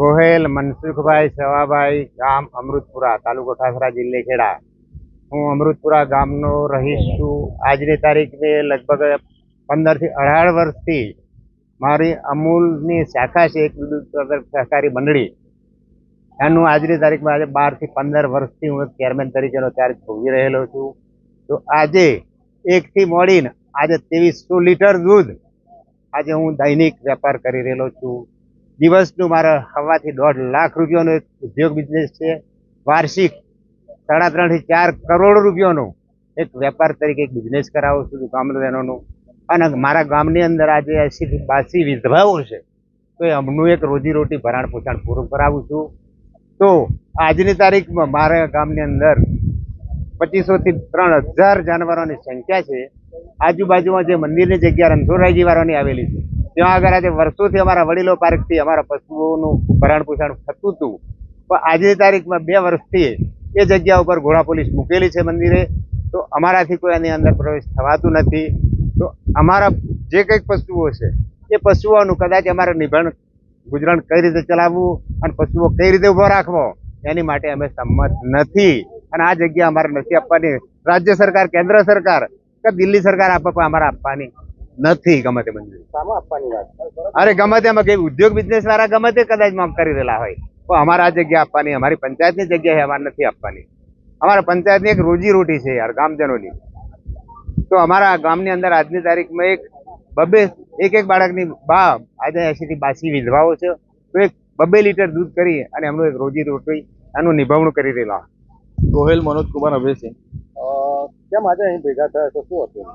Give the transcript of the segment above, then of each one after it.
ગોહેલ, મનસુખભાઈ, સવાભાઈ ગામ અમૃતપુરા, તાલુકો ઠાસરા જિલ્લે ખેડા. હું અમૃતપુરા ગામનો રહીશ છું. આજની તારીખે લગભગ પંદરથી અઢાર વર્ષથી મારી અમૂલની શાખા છે, એક સહકારી મંડળી. એનું આજની તારીખમાં આજે બારથી પંદર વર્ષથી હું ચેરમેન તરીકેનો ચાર્જ ભોગવી રહેલો છું. તો આજે એકથી મોડીને આજે ત્રેવીસો લીટર દૂધ આજે હું દૈનિક વેપાર કરી રહેલો છું. દિવસનું મારા હવાથી દોઢ લાખ રૂપિયાનો એક ઉદ્યોગ બિઝનેસ છે. વાર્ષિક સાડા ત્રણથી ચાર કરોડ રૂપિયાનો એક વેપાર તરીકે એક બિઝનેસ કરાવું છું ગામજનોનું અને મારા ગામની અંદર આજે એસીથી બાસી વિધવાઓ છે. તો એ અમનું એક રોજીરોટી ભરાણ પોષણ પૂરું કરાવું છું. તો આજની તારીખમાં મારા ગામની અંદર પચીસોથી ત્રણ હજાર જાનવરોની સંખ્યા છે. આજુબાજુમાં જે મંદિરની જગ્યા રણછોડરાયજી વાળાની આવેલી છે. ત્યાં આગળ આજે વર્ષોથી અમારા વડીલો પાર્કથી અમારા પશુઓનું ભરણ પોષણ થતું હતું. પણ આજની તારીખમાં બે વર્ષથી એ જગ્યા ઉપર ઘોડા પોલીસ મૂકેલી છે મંદિરે. તો અમારાથી કોઈ એની અંદર પ્રવેશ થવાતું નથી. તો અમારા જે કંઈક પશુઓ છે, એ પશુઓનું કદાચ અમારે નિભણ ગુજરાન કઈ રીતે ચલાવવું અને પશુઓ કઈ રીતે ઊભો રાખવો, એની માટે અમે સંમત નથી. અને આ જગ્યા અમારે નથી આપવાની. રાજ્ય સરકાર, કેન્દ્ર સરકાર કે દિલ્હી સરકાર આપવા અમારે આપવાની નથી ગમે તે મંજૂરી સામા આપવાની વાત. અરે ગમે તેમાં કઈ ઉદ્યોગ બિઝનેસ વાળા ગમે તે કદાચમાં કરી રહેલા હોય. તો અમારે આ જગ્યા આપવાની અમારી પંચાયતની જગ્યા અમારે નથી આપવાની. અમારા પંચાયતની એક રોજી રોટી છે યાર ગામજનોની. તો અમારા ગામની અંદર આજની તારીખમાં એક બબે એક એક બાળકની બા આજે એસીથી બાસી વિધવાઓ છે. તો એક બબે લીટર દૂધ કરી અને એમનું એક રોજી રોટી એનું નિભાવણું કરી રહેલા. ગોહેલ મનોજ કુમાર અભયસિંહ. કેમ આજે અહીં ભેગા થયા તો શું હતું?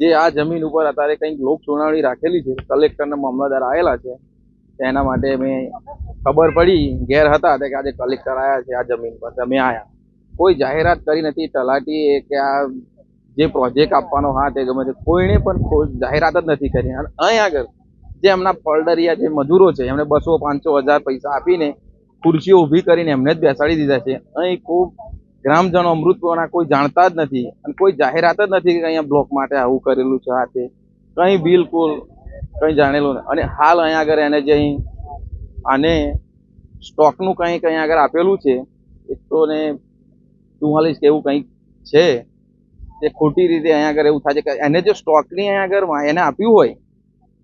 જે આ જમીન ઉપર અત્યારે કંઈક લોક સુનાવણી રાખેલી છે કલેક્ટરના મામલતદાર આવેલા છે તેના માટે મેં ખબર પડી, ઘેર હતા કે આજે કલેક્ટર આવ્યા છે આ જમીન પર તમે આવ્યા કોઈ જાહેરાત કરી નથી તલાટીએ કે આ જે પ્રોજેક્ટ આપવાનો હા તે ગમે તે, કોઈને પણ જાહેરાત જ નથી કરી. અને અહીં આગળ જે એમના ફળદરિયા જે મજૂરો છે, એમને બસો પાંચસો હજાર પૈસા આપીને ખુરશીઓ ઊભી કરીને એમને જ બેસાડી દીધા છે. અહીં ખૂબ ગ્રામજનો અમૃતપુરના કોઈ જાણતા જ નથી અને કોઈ જાહેરાત જ નથી કે અહીંયા બ્લોક માટે આવું કરેલું છે, આ તે. કંઈ બિલકુલ કંઈ જાણેલું નથી. અને હાલ અહીંયા આગળ એને જે અહીં આને સ્ટોકનું કંઈક અહીંયા આગળ આપેલું છે એકસો ને ચુમ્માલીસ કે એવું કંઈક છે, તે ખોટી રીતે અહીંયા આગળ એવું થાય છે કે એને જે સ્ટોકની અહીંયા આગળ એને આપ્યું હોય,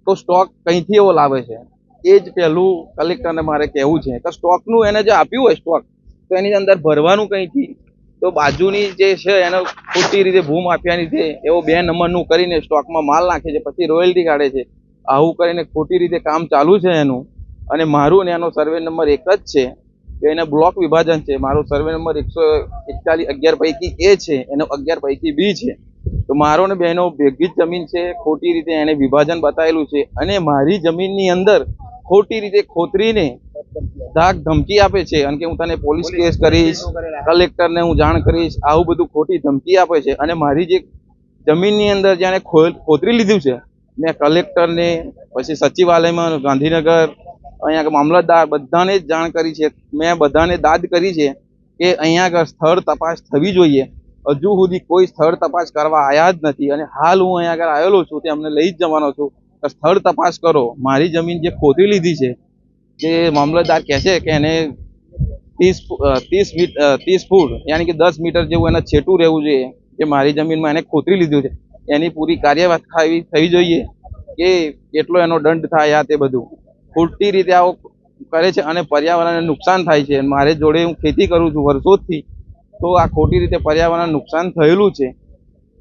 તો સ્ટોક કંઈથી એવો લાવે છે? એ જ પહેલું કલેક્ટરને મારે કહેવું છે. કે સ્ટોકનું એને જે આપ્યું હોય સ્ટોક, તો એની અંદર ભરવાનું કંઈથી? તો બાજુની જે છે એને ખોટી રીતે ભૂમ આપ્યાની છે એવો બે નંબરનું કરીને સ્ટોકમાં માલ નાખે છે, પછી રોયલ્ટી કાઢે છે. આવું કરીને ખોટી રીતે કામ ચાલુ છે એનું. અને મારું ને એનો સર્વે નંબર એક જ છે. કે એને બ્લોક વિભાજન છે. મારો સર્વે નંબર એકસો એકતાલીસ અગિયાર પૈકી એ છે, એનો અગિયાર પૈકી બી છે. તો મારો ને બહેનો ભેગી જ જમીન છે, ખોટી રીતે એને વિભાજન બતાવેલું છે. અને મારી જમીનની અંદર ખોટી રીતે ખોતરીને ધાક ધમકી આપે છે. અને કે હું તને પોલીસ કેસ કરીશ કલેક્ટરને હું જાણ કરીશ આવું બધું ખોટી ધમકી આપે છે. અને મારી જે જમીનની અંદર જેને ખોતરી લીધું છે મેં કલેક્ટરને પછી સચિવાલયમાં ગાંધીનગર અહીંયા મામલતદાર બધાને જ જાણ કરી છે. મેં બધાને દાદ કરી છે કે અહીંયા આગળ સ્થળ તપાસ થવી જોઈએ. હજુ સુધી કોઈ સ્થળ તપાસ કરવા આવ્યા જ નથી. અને હાલ હું અહીંયા આગળ આવેલો છું તે અમને લઈ જ જવાનો છું. સ્થળ તપાસ કરો. મારી જમીન જે ખોદી લીધી છે જે મામલતદાર કહે છે કે એને ત્રીસ ત્રીસ મીટ ત્રીસ ફૂટ, યાની કે દસ મીટર જેવું એને છેટું રહેવું જોઈએ એ મારી જમીનમાં એને ખોતરી લીધું છે. એની પૂરી કાર્યવાહી થવી જોઈએ કે કેટલો એનો દંડ થાય આ તે બધું. ખોટી રીતે આવો કરે છે અને પર્યાવરણને નુકસાન થાય છે. મારે જોડે હું ખેતી કરું છું વર્ષોથી, તો આ ખોટી રીતે પર્યાવરણ નુકસાન થયેલું છે.